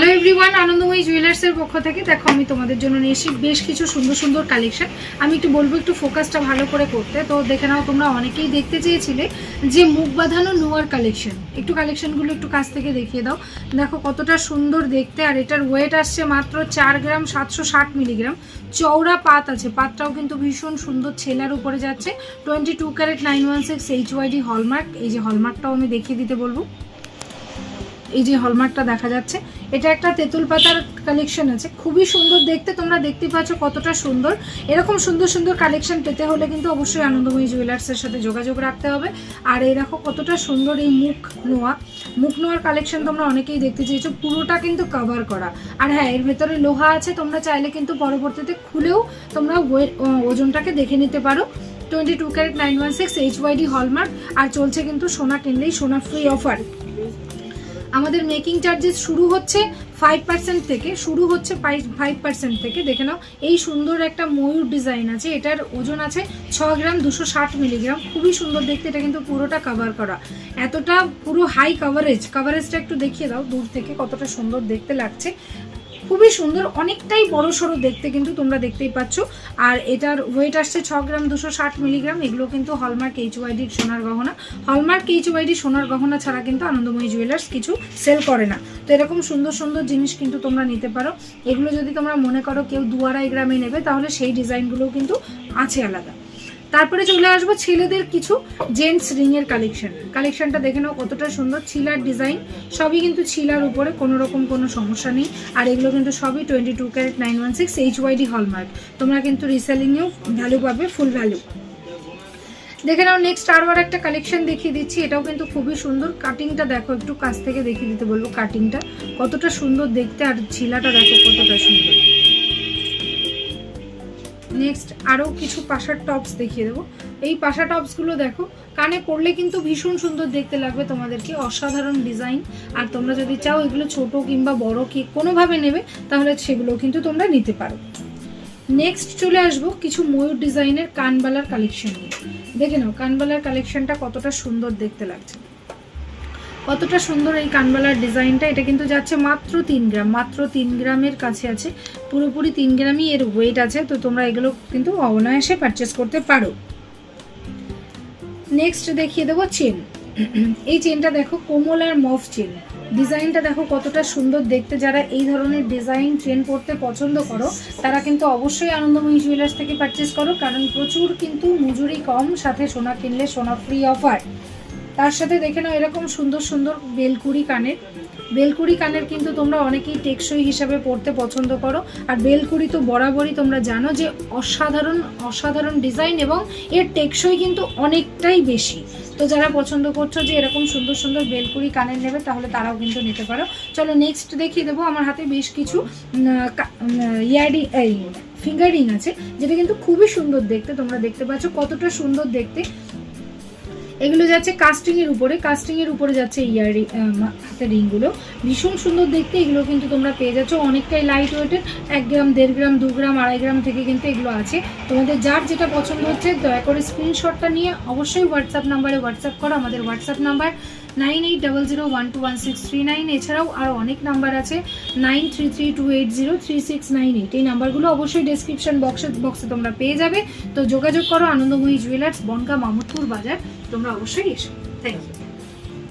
Hello everyone আনন্দময়ী জুয়েলার্সের পক্ষ থেকে দেখো আমি তোমাদের জন্য নিয়ে এসেছি বেশ কিছু সুন্দর সুন্দর কালেকশন আমি একটু বলব একটু ফোকাসটা ভালো করে করতে। তো দেখে নাও তোমরা অনেকেই দেখতে চেয়েছিলে যে মুখ বাঁধানো নোয়ার কালেকশন একটু কালেকশনগুলো একটু কাছ থেকে দেখিয়ে দাও। দেখো কতটা সুন্দর দেখতে আর এটার ওয়েট আসছে মাত্র চার গ্রাম সাতশো ষাট মিলিগ্রাম চওড়া পাত আছে, পাতটাও কিন্তু ভীষণ সুন্দর ছেলার উপরে যাচ্ছে। Twenty two carat nine one six H YD hallmark এই যে হলমার্কটাও আমি দেখিয়ে দিতে বলব। এই যে হলমার্কটা দেখা যাচ্ছে, এটা একটা তেঁতুল পাতার কালেকশন আছে। খুবই সুন্দর দেখতে, তোমরা দেখতে পাচ্ছ কতটা সুন্দর। এরকম সুন্দর সুন্দর কালেকশন পেতে হলে কিন্তু অবশ্যই আনন্দময়ী জুয়েলার্সের সাথে যোগাযোগ রাখতে হবে। আর এই দেখো কতটা সুন্দর এই মুখ নোয়া। মুখ নোয়ার কালেকশন তোমরা অনেকেই দেখতে চেয়েছো, পুরোটা কিন্তু কভার করা। আর হ্যাঁ এর ভেতরে লোহা আছে, তোমরা চাইলে কিন্তু পরবর্তীতে খুলেও তোমরা ওজনটাকে দেখে নিতে পারো। Twenty two carat nine one six H YD hallmark আর চলছে কিন্তু সোনা কিনলেই সোনা ফ্রি অফার আমাদের মেকিং চার্জেস শুরু হচ্ছে ফাইভ পার্সেন্ট থেকে, শুরু হচ্ছে ফাইভ পার্সেন্ট থেকে। দেখে নাও, এই সুন্দর একটা ময়ূর ডিজাইন আছে, এটার ওজন আছে ছ গ্রাম দুশো ষাট মিলিগ্রাম খুবই সুন্দর দেখতে, এটা কিন্তু পুরোটা কভার করা। এতটা পুরো হাই কাভারেজ কাভারেজটা একটু দেখিয়ে দাও দূর থেকে কতটা সুন্দর দেখতে লাগছে। খুবই সুন্দর, অনেকটাই বড় সড়ো দেখতে কিন্তু তোমরা দেখতেই পাচ্ছ। আর এটার ওয়েট আসছে ছ গ্রাম দুশো ষাট মিলিগ্রাম, এগুলো কিন্তু হলমার্ক এইচ ওয়াইডি সোনার গহনা। হলমার্ক এইচ ওয়াইডি সোনার গহনা ছাড়া কিন্তু আনন্দময়ী জুয়েলার্স কিছু সেল করে না। তো এরকম সুন্দর সুন্দর জিনিস কিন্তু তোমরা নিতে পারো। এগুলো যদি তোমরা মনে করো কেউ দু আড়াই গ্রামে নেবে, তাহলে সেই ডিজাইনগুলোও কিন্তু আছে আলাদা। তারপরে চলে আসব ছেলেদের কিছু জেন্টস রিং এর কালেকশন কালেকশনটা দেখে নাও কতটা সুন্দর। ছিলার ডিজাইন সবই কিন্তু ছিলার উপরে, কোনো রকম কোনো সমস্যা নেই। আর এগুলো কিন্তু সবই twenty two carat nine one six H YD hallmark তোমরা কিন্তু রিসেলিংয়েও ভ্যালু পাবে ফুল ভ্যালু দেখে নাও নেক্সট আরও আর একটা কালেকশন দেখিয়ে দিচ্ছি। এটাও কিন্তু খুবই সুন্দর। কাটিংটা দেখো, একটু কাছ থেকে দেখিয়ে দিতে বলব কাটিংটা কতটা সুন্দর দেখতে, আর ছিলাটা দেখো কতটা সুন্দর। নেক্সট আরও কিছু পাশার টপস দেখিয়ে দেবো। এই পাশা টপসগুলো দেখো, কানে পরলে কিন্তু ভীষণ সুন্দর দেখতে লাগবে তোমাদেরকে, অসাধারণ ডিজাইন আর তোমরা যদি চাও এগুলো ছোট কিংবা বড় কি কোনোভাবে নেবে, তাহলে সেগুলো কিন্তু তোমরা নিতে পারো। নেক্সট চলে আসব কিছু ময়ূর ডিজাইনের কানবালার কালেকশন নিয়ে। দেখে নাও, কানবালার কালেকশনটা কতটা সুন্দর দেখতে লাগছে। কতটা সুন্দর এই কানবালার ডিজাইনটা, এটা কিন্তু যাচ্ছে মাত্র তিন গ্রাম, মাত্র তিন গ্রামের কাছে আছে, পুরোপুরি তিন গ্রামই এর ওয়েট আছে, তো তোমরা এগুলো কিন্তু অনায়াসে পারচেস করতে পারো। নেক্সট দেখিয়ে দেবো চেন এই চেনটা দেখো কোমল আর মফ চেন ডিজাইনটা দেখো কতটা সুন্দর দেখতে, যারা এই ধরনের ডিজাইন চেন পরতে পছন্দ করো, তারা কিন্তু অবশ্যই আনন্দময়ী জুয়েলার্স থেকে পারচেস করো, কারণ প্রচুর কিন্তু মজুরি কম, সাথে সোনা কিনলে সোনা ফ্রি অফার তার সাথে দেখে নাও এরকম সুন্দর সুন্দর বেলকুড়ি কানের। বেলকুড়ি কানের কিন্তু তোমরা অনেকেই টেকসই হিসাবে পড়তে পছন্দ করো। আর বেলকুড়ি তো বরাবরই তোমরা জানো যে অসাধারণ অসাধারণ ডিজাইন এবং এর টেকসই কিন্তু অনেকটাই বেশি। তো যারা পছন্দ করছ যে এরকম সুন্দর সুন্দর বেলকুড়ি কানের নেবে, তাহলে তারাও কিন্তু নিতে পারো। চলো নেক্সট দেখিয়ে দেবো আমার হাতে বেশ কিছু ইয়ারডি এই ফিঙ্গারিং আছে, যেটা কিন্তু খুবই সুন্দর দেখতে, তোমরা দেখতে পাচ্ছ কতটা সুন্দর দেখতে। এগুলো যাচ্ছে কাস্টিংয়ের উপরে। কাস্টিংয়ের উপরে যাচ্ছে ইয়ার হাতের রিংগুলো। ভীষণ সুন্দর দেখতে, এগুলো কিন্তু তোমরা পেয়ে যাচ্ছ। অনেকটাই লাইট ওয়েটের এক গ্রাম, দেড় গ্রাম, দু গ্রাম, আড়াই গ্রাম থেকে কিন্তু এগুলো আছে। তোমাদের যার যেটা পছন্দ হচ্ছে, দয়া করে স্ক্রিনশটটা নিয়ে অবশ্যই হোয়াটসঅ্যাপ নাম্বারে হোয়াটসঅ্যাপ করো। আমাদের WhatsApp number nine eight double zero one two one six three nine. এছাড়াও আরও অনেক নাম্বার আছে, nine three three two eight zero three six nine eight. এই নাম্বারগুলো অবশ্যই ডেসক্রিপশন বক্সে বক্সে তোমরা পেয়ে যাবে। তো যোগাযোগ করো আনন্দময়ী জুয়েলার্স বনগা মামুদপুর বাজার। তোমরা অবশ্যই এসো। Thank you